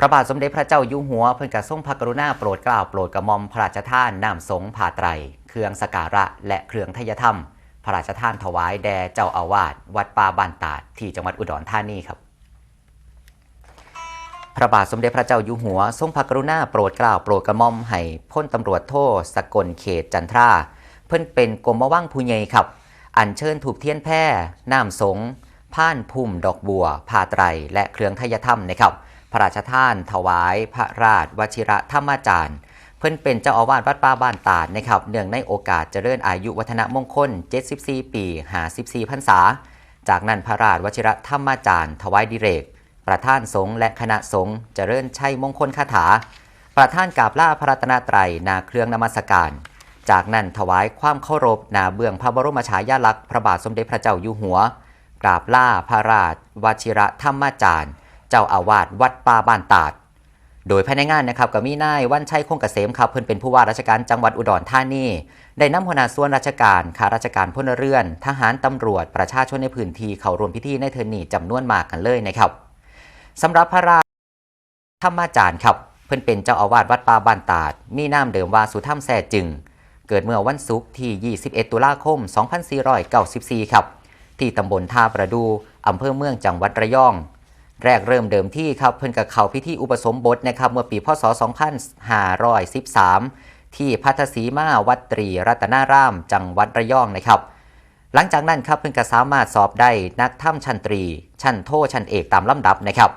พระบาทสมเด็จพระเจ้าอยู่หัวเพิ่นกระทรงพระกรุณาโปรดเกล้าโปรดกระหม่อมพระราชทานน้ำสงฆ์ผาไตร เครื่องสการะและเครื่องทยธรรม พระราชทานถวายแด่เจ้าอาวาสวัดป่าบ้านตาดที่จังหวัดอุดรธานีครับพระบาทสมเด็จพระเจ้าอยู่หัว ทรงพระกรุณาโปรดเกล้าโปรดกระหม่อมให้พ้นตำรวจโทษสกลเขตจันทรา เพิ่นเป็นกรมว่างผู้ใหญ่ครับ อัญเชิญถูกเทียนแพร่น้ำสงผ่านพุ่มดอกบัวผาไตรและเครื่องทยธรรมนะครับ พระราชทาน ถวาย พระราชวชิระธรรมจารย์ เพิ่นเป็นเจ้าอาวาสวัดป่าบ้านตาดนะครับเนื่องในโอกาสเจริญอายุวัฒนมงคล 74 ปี54พรรษา จากนั้นพระราชวชิระธรรมจารย์ ถวายดิเรก ประธานสงฆ์และคณะสงฆ์เจริญชัยมงคลคาถา ประธานกราบล่าพระรัตนตรัยนาเครื่องนมัสการ จากนั้นถวายความเคารพนาเบื้องพระบรมฉายาลักษณ์พระบาทสมเด็จพระเจ้าอยู่หัวกราบล่าพระราชวชิระธรรมจารย์ เจ้าอาวาสวัดป่าบ้านตาด โดยภายในงานนะครับก็มีนายวันชัยคงเกษมครับเพิ่นเป็นผู้ว่าราชการจังหวัดอุดรธานีได้นำหัวหน้าส่วนราชการข้าราชการพลเรือน ทหารตำรวจประชาชนในพื้นที่เข้าร่วมพิธีในเทอร์นีจำนวนมากกันเลยนะครับสำหรับพระราธรรมาจารย์ครับเพิ่นเป็นเจ้าอาวาสวัดป่าบ้านตาด มีนามเดิมว่าสุธรรมแซ่จึง เกิดเมื่อวันศุกร์ที่ 21 ตุลาคม 2494 ครับ ที่ตำบลท่าประดู อำเภอเมืองจังหวัดระยอง แรกเริ่มเดิมที่ครับเพิ่นกับเขาพิธีอุปสมบทนะครับเมื่อปีพศ 2513 ที่พัทสีมาวัดตรีรัตนาราม จังหวัดระยองนะครับ หลังจากนั้นครับเพิ่นก็สามารถสอบได้นักถ้ำชั้นตรี ชั้นโทชั้นเอกตามลำดับนะครับ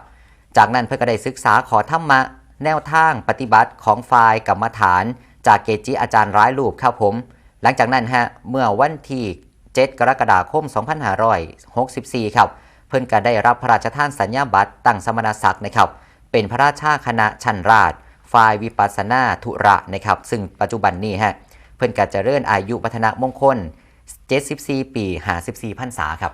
จากนั้นเพิ่นก็ได้ศึกษาขอธรรมะ แนวทางปฏิบัติของฝ่ายกรรมฐาน จากเกจิอาจารย์ร้ายรูปครับผม หลังจากนั้นฮะเมื่อวันที่ 7 กรกฎาคม 2564 ครับ เพิ่นก็ได้รับพระราชทานสัญญาบัตรตั้งสมณศักดิ์นะครับ เป็นพระราชาคณะชันราชฝ่ายวิปัสสนาธุระนะครับ ซึ่งปัจจุบันนี้ฮะเพิ่นก็เจะเริ่อายุวัฒนมงคล 74 ปี 54พรรษาครับ